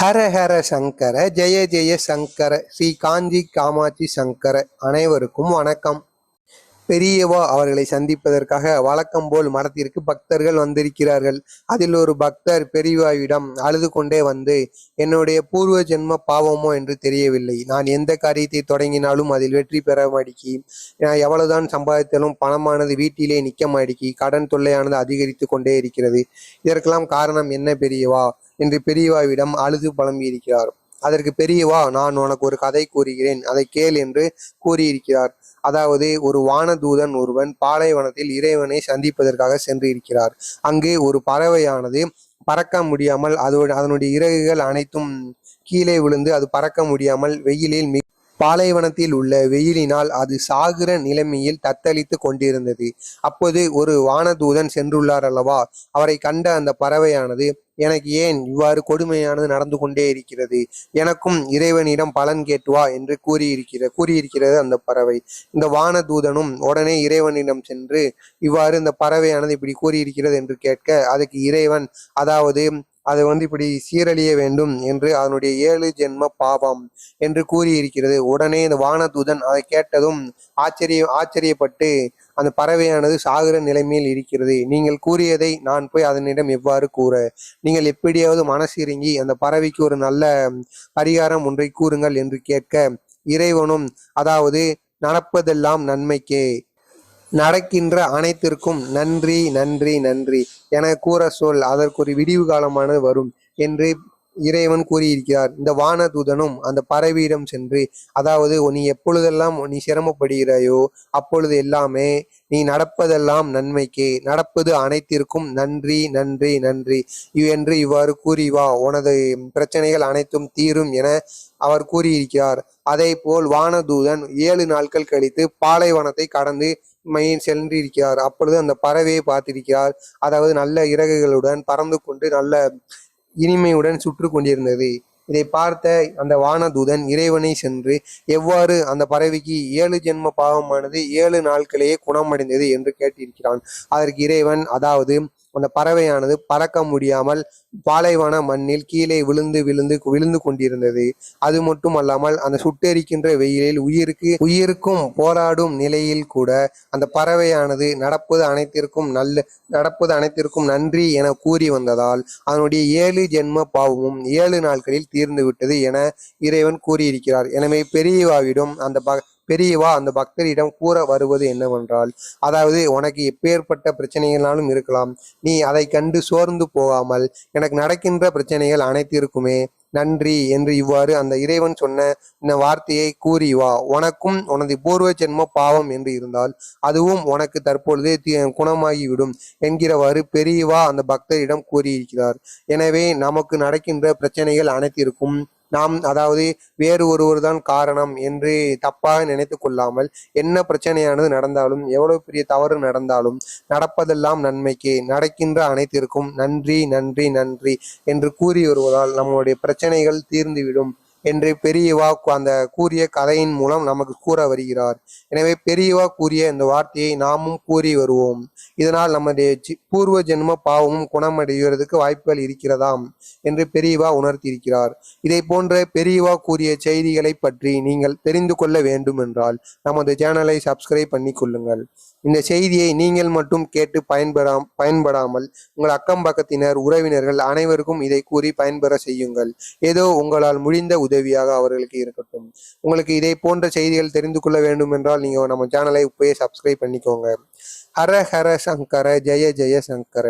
ஹர ஹர சங்கர ஜெய ஜெய சங்கர ஸ்ரீ காஞ்சி காமாட்சி சங்கர அனைவருக்கும் வணக்கம். பெரியவா அவர்களை சந்திப்பதற்காக வழக்கம் போல் மடத்திற்கு பக்தர்கள் வந்திருக்கிறார்கள். அதில் ஒரு பக்தர் பெரியவாவிடம் அழுது கொண்டே வந்து என்னுடைய பூர்வ ஜென்ம பாவமோ என்று தெரியவில்லை. நான் எந்த காரியத்தை தொடங்கினாலும் அதில் வெற்றி பெற மாடிக்கி நான் எவ்வளவுதான் சம்பாதித்தாலும் பணமானது வீட்டிலே நிற்க மாடிக்கி கடன் தொல்லையானது அதிகரித்து கொண்டே இருக்கிறது. இதற்கெல்லாம் காரணம் என்ன பெரியவா? என்று பெரியவாவிடம் அழுது புலம்பியிருக்கிறார். அதற்கு பெரியவா நான் உனக்கு ஒரு கதை கூறுகிறேன். அதை கேள் என்று கூறியிருக்கிறார். அதாவது ஒரு வானதூதன் ஒருவன் பாலைவனத்தில் இறைவனை சந்திப்பதற்காக சென்று இருக்கிறார் ஒரு பறவையானது பறக்க முடியாமல் அதோட அதனுடைய இறகுகள் அனைத்தும் கீழே விழுந்து அது பறக்க முடியாமல் வெயிலில் மிக பாலைவனத்தில் உள்ள வெயிலினால் அது சாகிற நிலைமையில் தத்தளித்து கொண்டிருந்தது. அப்போது ஒரு வானதூதன் சென்றுள்ளார் அல்லவா? அவரை கண்ட அந்த பறவையானது எனக்கு ஏன் இவ்வாறு கொடுமையானது நடந்து கொண்டே இருக்கிறது? எனக்கும் இறைவனிடம் பலன் கேட்டு வா என்று கூறியிருக்கிற கூறியிருக்கிறது அந்த பறவை. இந்த வானதூதனும் உடனே இறைவனிடம் சென்று இவ்வாறு இந்த பறவையானது இப்படி கூறியிருக்கிறது என்று கேட்க அதுக்கு இறைவன் அதாவது அது வந்து இப்படி சீரழிய வேண்டும் என்று அதனுடைய ஏழு ஜென்ம பாவம் என்று கூறியிருக்கிறது. உடனே இந்த வானதூதன் அதை கேட்டதும் ஆச்சரிய ஆச்சரியப்பட்டு அந்த பறவையானது சாகிற நிலைமையில் இருக்கிறது. நீங்கள் கூறியதை நான் போய் அதனிடம் எவ்வாறு கூற? நீங்கள் எப்படியாவது மனசிறங்கி அந்த பறவைக்கு ஒரு நல்ல பரிகாரம் ஒன்றை கூறுங்கள் என்று கேட்க இறைவனும் அதாவது நடப்பதெல்லாம் நன்மைக்கே. நடக்கின்ற அனைத்திற்கும் நன்றி நன்றி நன்றி. என கூற சொல் அதற்கு ஒரு விடிவு காலமானது வரும் என்று இறைவன் கூறியிருக்கிறார். இந்த வானதூதனும் அந்த பறவையிடம் சென்று அதாவது நீ எப்பொழுதெல்லாம் நீ சிரமப்படுகிறாயோ அப்பொழுது எல்லாமே நீ நடப்பதெல்லாம் நன்மைக்கு. நடப்பது அனைத்திற்கும் நன்றி நன்றி நன்றி. என்று இவ்வாறு கூறி வா உனது பிரச்சனைகள் அனைத்தும் தீரும் என அவர் கூறியிருக்கிறார். அதே போல் வானதூதன் ஏழு நாட்கள் கழித்து பாலைவனத்தை கடந்து மையின் சென்றிருக்கிறார். அப்பொழுது அந்த பறவையை பார்த்திருக்கிறார். அதாவது நல்ல இறகுகளுடன் பறந்து கொண்டு நல்ல இனிமையுடன் சுற்று கொண்டிருந்தது. இதை பார்த்த அந்த வானதூதன் இறைவனை சென்று எவ்வாறு அந்த பறவைக்கு ஏழு ஜென்ம பாவமானது ஏழு நாட்களேயே குணமடைந்தது என்று கேட்டிருக்கிறான். அதற்கு இறைவன் அதாவது அந்த பறவையானது பறக்க முடியாமல் பாலைவன மண்ணில் கீழே விழுந்து விழுந்து விழுந்து கொண்டிருந்தது. அது மட்டும் அல்லாமல் அந்த சுட்டெரிக்கின்ற வெயிலில் உயிருக்கு உயிருக்கும் போராடும் நிலையில் கூட அந்த பறவையானது நடப்பது அனைத்திற்கும் நல்ல நடப்பது அனைத்திற்கும் நன்றி என கூறி வந்ததால் அதனுடைய ஏழு ஜென்ம பாவமும் ஏழு நாட்களில் தீர்ந்து விட்டது என இறைவன் கூறியிருக்கிறார். எனவே பெரியவாவிடம் அந்த ப பெரியவா அந்த பக்தரிடம் கூற வருவது என்னவென்றால் அதாவது உனக்கு எப்பேற்பட்ட பிரச்சனைகளாலும் இருக்கலாம் நீ அதை கண்டு சோர்ந்து போகாமல் எனக்கு நடக்கின்ற பிரச்சனைகள் அனைத்திற்குமே நன்றி என்று இவ்வாறு அந்த இறைவன் சொன்ன இந்த வார்த்தையை கூறி வா. உனக்கும் உனது பூர்வ ஜென்ம பாவம் என்று இருந்தால் அதுவும் உனக்கு தற்பொழுதே குணமாகிவிடும் என்கிறவாறு பெரியவா அந்த பக்தரிடம் கூறியிருக்கிறார். எனவே நமக்கு நடக்கின்ற பிரச்சனைகள் அனைத்திற்கும் நாம் அதாவது வேறு ஒருவர் தான் காரணம் என்று தப்பாக நினைத்து கொள்ளாமல் என்ன பிரச்சனையானது நடந்தாலும் எவ்வளவு பெரிய தவறு நடந்தாலும் நடப்பதெல்லாம் நன்மைக்கு. நடக்கின்ற அனைத்திற்கும் நன்றி நன்றி நன்றி என்று கூறி வருவதால் நம்முடைய பிரச்சனைகள் தீர்ந்துவிடும். என்று பெரியவா அந்த கூறிய கதையின் மூலம் நமக்கு கூற வருகிறார். எனவே பெரியவா கூறிய இந்த வார்த்தையை நாமும் கூறி வருவோம். இதனால் நம்முடைய பூர்வ ஜென்ம பாவமும் குணமடைவதற்கு வாய்ப்புகள் இருக்கிறதாம் என்று பெரியவா உணர்த்தியிருக்கிறார். இதை போன்ற பெரியவா கூறிய செய்திகளை பற்றி நீங்கள் தெரிந்து கொள்ள வேண்டும் என்றால் நமது சேனலை சப்ஸ்கிரைப் பண்ணி கொள்ளுங்கள். இந்த செய்தியை நீங்கள் மட்டும் கேட்டு பயன்பெறா பயன்படாமல் உங்கள் அக்கம் பக்கத்தினர் உறவினர்கள் அனைவருக்கும் இதை கூறி பயன்பெற செய்யுங்கள். ஏதோ உங்களால் முடிந்த உதவியாக அவர்களுக்கு இருக்கட்டும். உங்களுக்கு இதை போன்ற செய்திகள் தெரிந்து கொள்ள வேண்டும் என்றால் நீங்கள் நம்ம சேனலை இப்பயே சப்ஸ்கிரைப் பண்ணிக்கோங்க. ஹர ஹர சங்கர ஜெய ஜெய சங்கர.